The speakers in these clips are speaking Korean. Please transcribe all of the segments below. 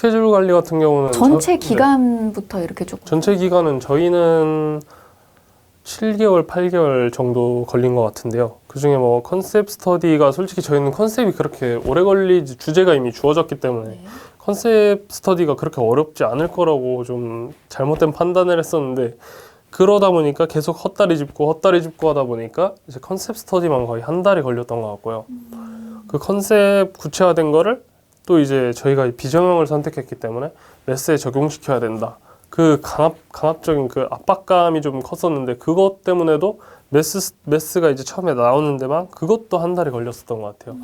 스케줄 관리 같은 경우는 전체 저- 네. 기간부터 이렇게 조금 전체 기간은 저희는 7개월, 8개월 정도 걸린 것 같은데요. 그 중에 뭐 컨셉 스터디가 솔직히 저희는 컨셉이 그렇게 오래 걸리지 주제가 이미 주어졌기 때문에 네. 컨셉 스터디가 그렇게 어렵지 않을 거라고 좀 잘못된 판단을 했었는데 그러다 보니까 계속 헛다리 짚고 헛다리 짚고 하다 보니까 이제 컨셉 스터디만 거의 한 달이 걸렸던 것 같고요. 그 컨셉 구체화된 거를 또 이제 저희가 비정형을 선택했기 때문에 메스에 적용시켜야 된다. 그 강압 강압적인 그 압박감이 좀 컸었는데 그것 때문에도 메스 메스가 이제 처음에 나오는 데만 그것도 한 달이 걸렸었던 것 같아요.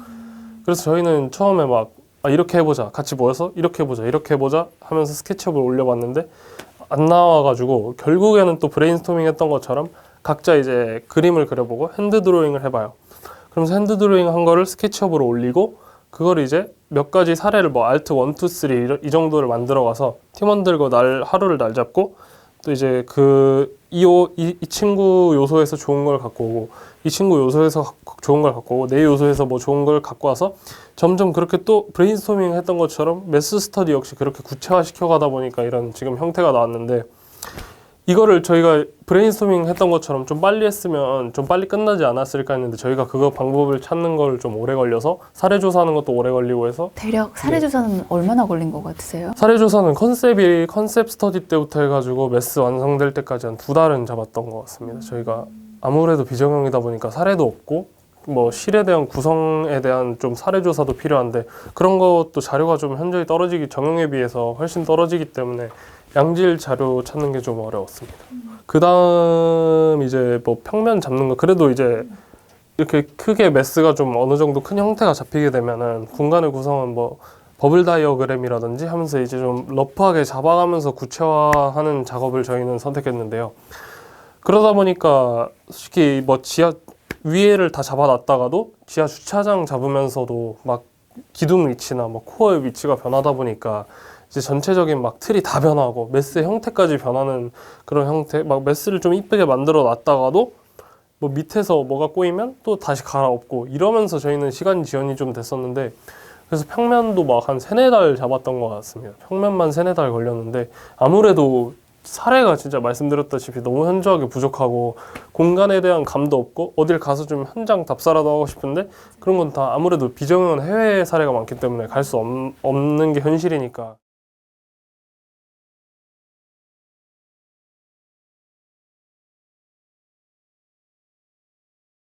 그래서 저희는 처음에 막 아, 이렇게 해보자 같이 모여서 이렇게 해보자 이렇게 해보자 하면서 스케치업을 올려봤는데 안 나와가지고 결국에는 또 브레인스토밍 했던 것처럼 각자 이제 그림을 그려보고 핸드 드로잉을 해봐요. 그러면서 핸드 드로잉 한 거를 스케치업으로 올리고 그걸 이제 몇 가지 사례를 뭐 알트 1, 2, 3 이러- 이 정도를 만들어 가서 팀원들과 날 하루를 날 잡고 또 이제 그 이, 이, 이 친구 요소에서 좋은 걸 갖고 오고 이 친구 요소에서 가- 좋은 걸 갖고 오고 내 요소에서 뭐 좋은 걸 갖고 와서 점점 그렇게 또 브레인스토밍 했던 것처럼 메스 스터디 역시 그렇게 구체화 시켜 가다 보니까 이런 지금 형태가 나왔는데 이거를 저희가 브레인스토밍 했던 것처럼 좀 빨리 했으면 좀 빨리 끝나지 않았을까 했는데 저희가 그거 방법을 찾는 걸 좀 오래 걸려서 사례 조사하는 것도 오래 걸리고 해서 대략 사례 네. 조사는 얼마나 걸린 것 같으세요? 사례 조사는 컨셉이 컨셉 스터디 때부터 해가지고 메스 완성될 때까지 한 두 달은 잡았던 것 같습니다. 저희가 아무래도 비정형이다 보니까 사례도 없고 뭐 실에 대한 구성에 대한 좀 사례 조사도 필요한데 그런 것도 자료가 좀 현저히 떨어지기 정형에 비해서 훨씬 떨어지기 때문에 양질 자료 찾는 게 좀 어려웠습니다. 그 다음 이제 뭐 평면 잡는 거 그래도 이제 이렇게 크게 메스가 좀 어느 정도 큰 형태가 잡히게 되면은 공간의 구성은 뭐 버블 다이어그램이라든지 하면서 이제 좀 러프하게 잡아가면서 구체화하는 작업을 저희는 선택했는데요. 그러다 보니까 솔직히 뭐 지하 위에를 다 잡아놨다가도 지하 주차장 잡으면서도 막 기둥 위치나 뭐 코어의 위치가 변하다 보니까 이제 전체적인 막 틀이 다 변하고 메스의 형태까지 변하는 그런 형태 막 메스를 좀 이쁘게 만들어 놨다가도 뭐 밑에서 뭐가 꼬이면 또 다시 갈아엎고 이러면서 저희는 시간 지연이 좀 됐었는데 그래서 평면도 막 한 세네 달 잡았던 것 같습니다. 평면만 세네 달 걸렸는데 아무래도 사례가 진짜 말씀드렸다시피 너무 현저하게 부족하고 공간에 대한 감도 없고 어딜 가서 좀 현장 답사라도 하고 싶은데 그런 건 다 아무래도 비정형은 해외 사례가 많기 때문에 갈 수 없는 게 현실이니까